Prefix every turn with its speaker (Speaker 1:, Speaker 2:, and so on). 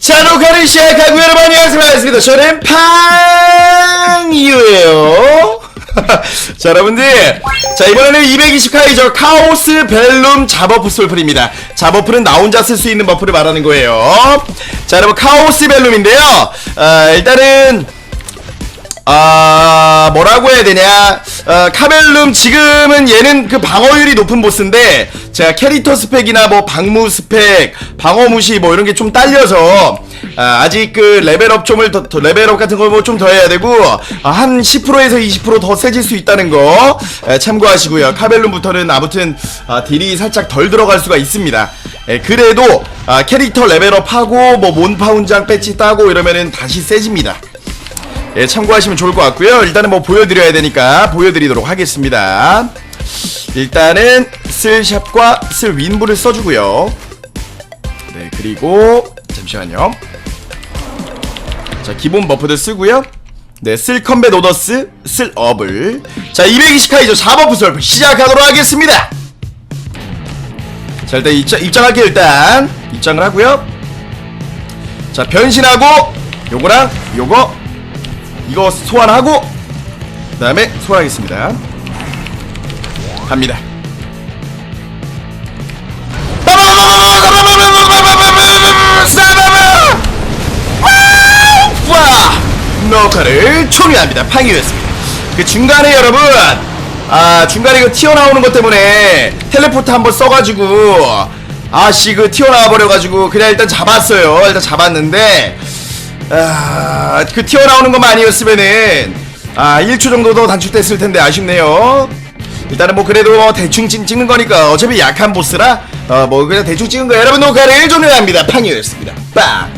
Speaker 1: 자, 녹화를 시작하고 여러분 안녕하세요. 반갑습니다. 저는 팡이유예요. 자, 여러분들. 자, 이번에는 220카이저 카오스 벨룸 잡어프 솔플입니다. 잡어프는 나 혼자 쓸 수 있는 버프를 말하는 거예요. 자, 여러분, 카오스 벨룸인데요. 아, 일단은, 아 뭐라고 해야 되냐 어, 카벨룸 지금은 얘는 그 방어율이 높은 보스인데 제가 캐릭터 스펙이나 뭐 방무 스펙 방어 무시 뭐 이런 게 좀 딸려서 아, 아직 그 레벨업 좀을 더, 더 레벨업 같은 걸 뭐 좀 더 해야 되고 아, 한 10%에서 20%더 세질 수 있다는 거 에, 참고하시고요 카벨룸부터는 아무튼 아, 딜이 살짝 덜 들어갈 수가 있습니다 에, 그래도 아, 캐릭터 레벨업하고 뭐 몬파운장 배지 따고 이러면은 다시 세집니다 예, 참고하시면 좋을 것 같고요. 일단은 뭐 보여드려야 되니까 보여드리도록 하겠습니다. 일단은 쓸샵과 쓸 윈부를 써주고요. 네, 그리고 잠시만요. 자, 기본 버프들 쓰고요. 네, 쓸 컴뱃 오더스, 쓸 업을. 자, 220카이죠. 4버프 설프 시작하도록 하겠습니다. 자, 일단 입장, 입장할게요, 일단. 입장을 하고요. 자, 변신하고, 요거랑 요거, 이거 소환하고 그 다음에 소환하겠습니다 갑니다 녹화를 종료합니다 팡이였습니다 그 중간에 여러분 아 중간에 그 튀어나오는 것 때문에 텔레포트 한번 써가지고 아씨 그 튀어나와 버려가지고 그냥 일단 잡았어요 일단 잡았는데 아, 그 튀어나오는 것만 아니었으면은 아 1초 정도 더 단축됐을 텐데 아쉽네요. 일단은 뭐 그래도 대충 찍, 찍는 거니까 어차피 약한 보스라 어 뭐 그냥 대충 찍은 거 여러분 녹화를 종료합니다. 팡이었습니다. 빵.